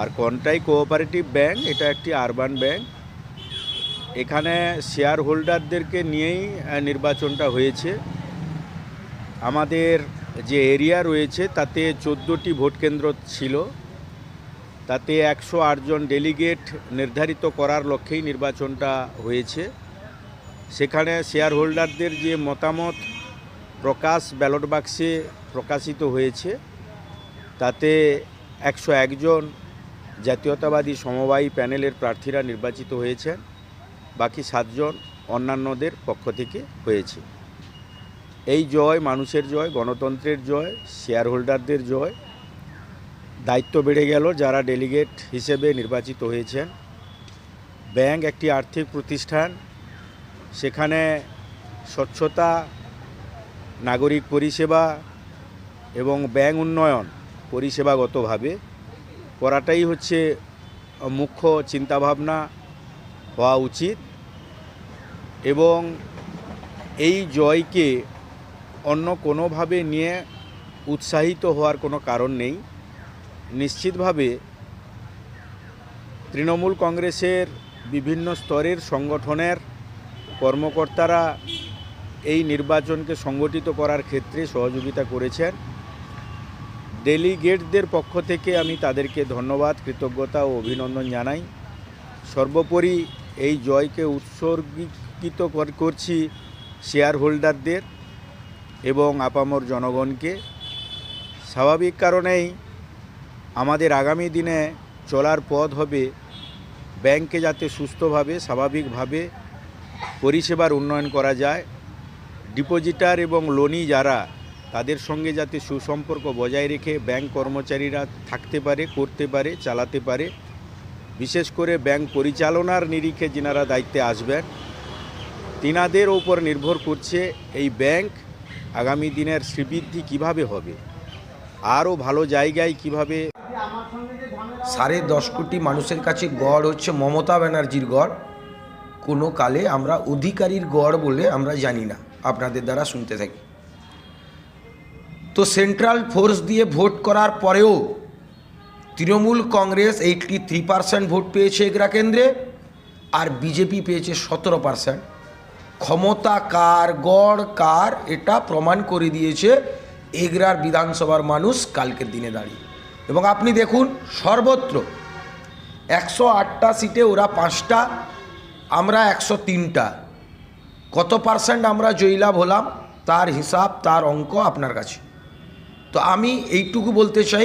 আর Contai cooperative bank এটা একটি urban bank এখানে শেয়ার হোল্ডারদেরকে নিয়েই নির্বাচনটা হয়েছে। আমাদের যে এরিয়া রয়েছে, তাতে চোদ্দোটি ভোট কেন্দ্র ছিল। তাতে একশো আটজন ডেলিগেট নির্ধারিত করার লক্ষ্যেই নির্বাচনটা হয়েছে। সেখানে শেয়ার হোল্ডারদের যে মতামত, প্রকাশ ব্যালট বাক্সে প্রকাশিত হয়েছে। তাতে একশো একজন জাতীয়তাবাদী সমবায়ী প্যানেলের প্রার্থীরা নির্বাচিত হয়েছেন বাকি সাতজন অন্যান্যদের পক্ষ থেকে হয়েছে। এই জয় মানুষের জয়, গণতন্ত্রের জয় শেয়ার হোল্ডারদের জয়। দায়িত্ব বেড়ে গেল যারা ডেলিগেট হিসেবে নির্বাচিত হয়েছেন। ব্যাংক একটি আর্থিক প্রতিষ্ঠান। সেখানে স্বচ্ছতা, নাগরিক পরিষেবা এবং ব্যাংক উন্নয়ন পরিষেবাগতভাবে করাটাই হচ্ছে মুখ্য চিন্তাভাবনা হওয়া উচিত এবং এই জয়কে অন্য কোনোভাবে নিয়ে উৎসাহিত হওয়ার কোনো কারণ নেই। নিশ্চিতভাবে তৃণমূল কংগ্রেসের বিভিন্ন স্তরের সংগঠনের কর্মকর্তারা এই নির্বাচনকে সংগঠিত করার ক্ষেত্রে সহযোগিতা করেছেন। ডেলিগেটদের পক্ষ থেকে আমি তাদেরকে ধন্যবাদ, কৃতজ্ঞতা ও অভিনন্দন জানাই। সর্বোপরি এই জয়কে উৎসর্গীকৃত কর- করছি শেয়ার হোল্ডারদের এবং আপামর জনগণকে। স্বাভাবিক কারণেই আমাদের আগামী দিনে চলার পথ হবে ব্যাংকে যাতে সুস্থভাবে, স্বাভাবিকভাবে পরিষেবার উন্নয়ন করা যায়। ডিপোজিটার এবং লোনি যারা তাদের সঙ্গে যাতে সুসম্পর্ক বজায় রেখে ব্যাংক কর্মচারীরা থাকতে পারে, করতে পারে, চালাতে পারে। বিশেষ করে ব্যাংক পরিচালনার নিরিখে যিনারা দায়িত্বে আসবেন, তিনাদের ওপর নির্ভর করছে এই ব্যাংক আগামী দিনের শ্রীবৃদ্ধি কীভাবে হবে, আরও ভালো জায়গায় কীভাবে সাড়ে দশ কোটি মানুষের কাছে গড় হচ্ছে মমতা ব্যানার্জির গড়। কোনো কালে আমরা অধিকারীর গড় বলে আমরা জানি না। আপনাদের দ্বারা শুনতে থাকি। তো সেন্ট্রাল ফোর্স দিয়ে ভোট করার পরেও Trinamool Congress eighty three percent vote পেয়েছে এগরা কেন্দ্রে আর বিজেপি পেয়েছে সতেরো পার্সেন্ট। ক্ষমতা কার, গড় কার, এটা প্রমাণ করে দিয়েছে এগরার বিধানসভার মানুষ কালকের দিনে দাঁড়িয়ে। এবং আপনি দেখুন, সর্বত্র একশো আটটা সিটে ওরা পাঁচটা, আমরা একশো তিনটা। কত পার্সেন্ট আমরা জয়লাভ হলাম, তার হিসাব, তার অঙ্ক আপনার কাছে। তো আমি এইটুকু বলতে চাই